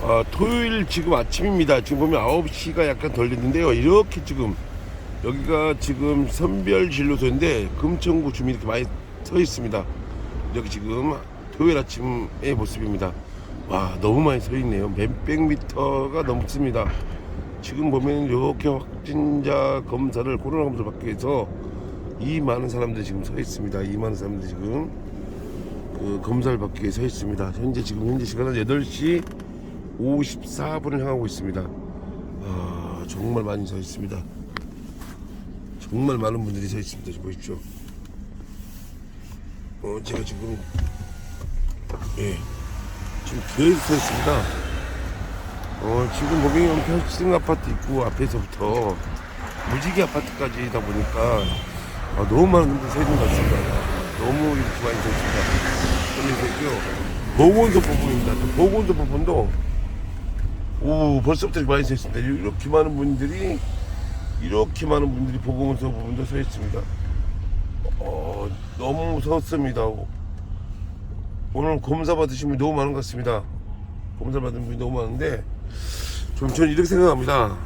아, 토요일 지금 아침입니다. 지금 보면 9시가 약간 덜 됐는데요. 이렇게 지금 여기가 지금 선별 진로소인데 금천구 주민이 이렇게 많이 서 있습니다. 이렇게 지금 토요일 아침의 모습입니다. 와 너무 많이 서 있네요. 몇백 미터가 넘습니다. 지금 보면 이렇게 확진자 검사를 코로나 검사 받기 위해서 이 많은 사람들이 지금 서 있습니다. 이 많은 사람들이 지금 그 검사를 받기 위해 서 있습니다. 현재 지금 현재 시간은 8시 54분을 향하고 있습니다. 아, 정말 많이 서 있습니다. 정말 많은 분들이 서 있습니다. 지금 보십시오. 어, 제가 지금 예, 지금 계속 서 있습니다. 어, 지금 보면 편승 아파트 있고 앞에서부터 무지개 아파트까지다 보니까 아, 너무 많은 분들이 서 있는 것 같습니다. 너무 이렇게 많이 서 있습니다. 보건소 부분입니다. 또 보건소 부분도 오 벌써부터 많이 서 있습니다. 이렇게 많은 분들이 이렇게 많은 분들이 보건소 부분도 서 있습니다. 어, 너무 무서웠습니다. 오늘 검사 받으신 분이 너무 많은 것 같습니다. 검사 받은 분이 너무 많은데 좀 저는 이렇게 생각합니다.